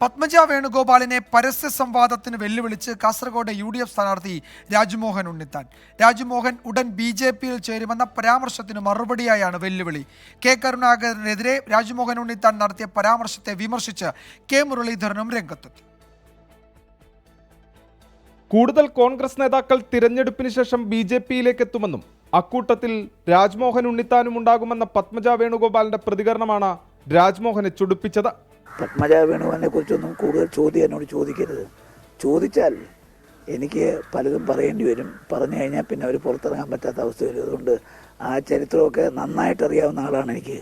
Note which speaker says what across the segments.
Speaker 1: പത്മജ വേണുഗോപാലിനെ പരസ്യ സംവാദത്തിന് വെല്ലുവിളിച്ച് കാസർഗോഡ് യു ഡി എഫ് സ്ഥാനാർത്ഥി രാജ്മോഹൻ ഉണ്ണിത്താൻ. രാജ്മോഹൻ ഉടൻ ബി ജെ പിയിൽ ചേരുമെന്ന പരാമർശത്തിന് മറുപടിയായാണ് വെല്ലുവിളി. കെ. കരുണാകരനെതിരെ രാജ്മോഹൻ ഉണ്ണിത്താൻ നടത്തിയ പരാമർശത്തെ വിമർശിച്ച് കെ. മുരളീധരനും രംഗത്തെത്തി.
Speaker 2: കൂടുതൽ കോൺഗ്രസ് നേതാക്കൾ തിരഞ്ഞെടുപ്പിന് ശേഷം ബി ജെ പിയിലേക്ക് എത്തുമെന്നും അക്കൂട്ടത്തിൽ രാജ്മോഹൻ ഉണ്ണിത്താനും ഉണ്ടാകുമെന്ന പത്മജ വേണുഗോപാലിന്റെ പ്രതികരണമാണ് രാജ്മോഹനെ ചൊടിപ്പിച്ചത്.
Speaker 3: പത്മജ വേണുവിനെ കുറിച്ചൊന്നും കൂടുതൽ ചോദ്യം എന്നോട് ചോദിക്കരുത്. ചോദിച്ചാൽ എനിക്ക് പലതും പറയേണ്ടി വരും. പറഞ്ഞു കഴിഞ്ഞാൽ പിന്നെ അവർ പുറത്തിറങ്ങാൻ പറ്റാത്ത അവസ്ഥ വരും. അതുകൊണ്ട് ആ ചരിത്രമൊക്കെ നന്നായിട്ട് അറിയാവുന്ന ആളാണ് എനിക്ക്.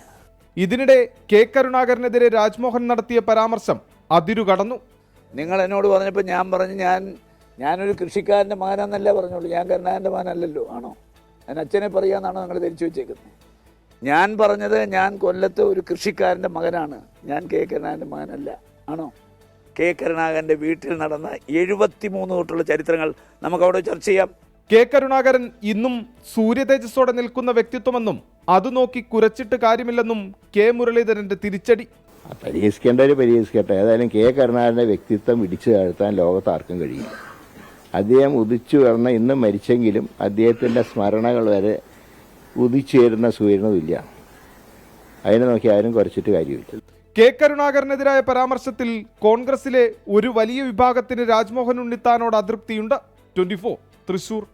Speaker 2: ഇതിനിടെ കെ കരുണാകരനെതിരെ രാജ്മോഹൻ നടത്തിയ പരാമർശം അതിരു കടന്നു
Speaker 3: നിങ്ങൾ എന്നോട് പറഞ്ഞപ്പോൾ ഞാൻ പറഞ്ഞു ഞാൻ ഞാനൊരു കൃഷിക്കാരന്റെ മകനാന്നല്ല പറഞ്ഞോളൂ ഞാൻ കരുണാകരന്റെ മകനല്ലല്ലോ. ആണോ? ഞാൻ അച്ഛനെ പറയാന്നാണോ നിങ്ങൾ ധരിച്ചു വെച്ചേക്കുന്നത്? ഞാൻ പറഞ്ഞത് ഞാൻ കൊല്ലത്ത് ഒരു കൃഷിക്കാരന്റെ മകനാണ്. ഞാൻ കെ. കരുണാകരന്റെ മകനല്ല. ആണോ? കെ. കരുണാകരന്റെ വീട്ടിൽ നടന്ന എഴുപത്തി മൂന്ന് തൊട്ടുള്ള ചരിത്രങ്ങൾ നമുക്കവിടെ ചർച്ച ചെയ്യാം.
Speaker 2: കെ. കരുണാകരൻ ഇന്നും സൂര്യതേജസ്സോടെ നിൽക്കുന്ന വ്യക്തിത്വമെന്നും അത് നോക്കി കുരച്ചിട്ട് കാര്യമില്ലെന്നും കെ. മുരളീധരന്റെ തിരിച്ചടി.
Speaker 4: പരിഹസിക്കേണ്ടവർ പരിഹസിക്കട്ടെ. ഏതായാലും കെ. കരുണാകരന്റെ വ്യക്തിത്വം ഇടിച്ചു താഴ്ത്താൻ ലോകത്ത് ആർക്കും കഴിയില്ല. അദ്ദേഹം ഉദിച്ചു വരണ ഇന്ന് മരിച്ചെങ്കിലും അദ്ദേഹത്തിന്റെ സ്മരണകൾ വരെ ഉദിച്ചേരുന്ന സൂര്യനുമില്ല അതിനെ നോക്കി ആരും കുറച്ചിട്ട് കാര്യമില്ല.
Speaker 2: കെ കരുണാകരനെതിരായ പരാമർശത്തിൽ കോൺഗ്രസിലെ ഒരു വലിയ വിഭാഗത്തിന് രാജ്മോഹൻ ഉണ്ണിത്താനോട് അതൃപ്തിയുണ്ട്. ട്വന്റി തൃശൂർ.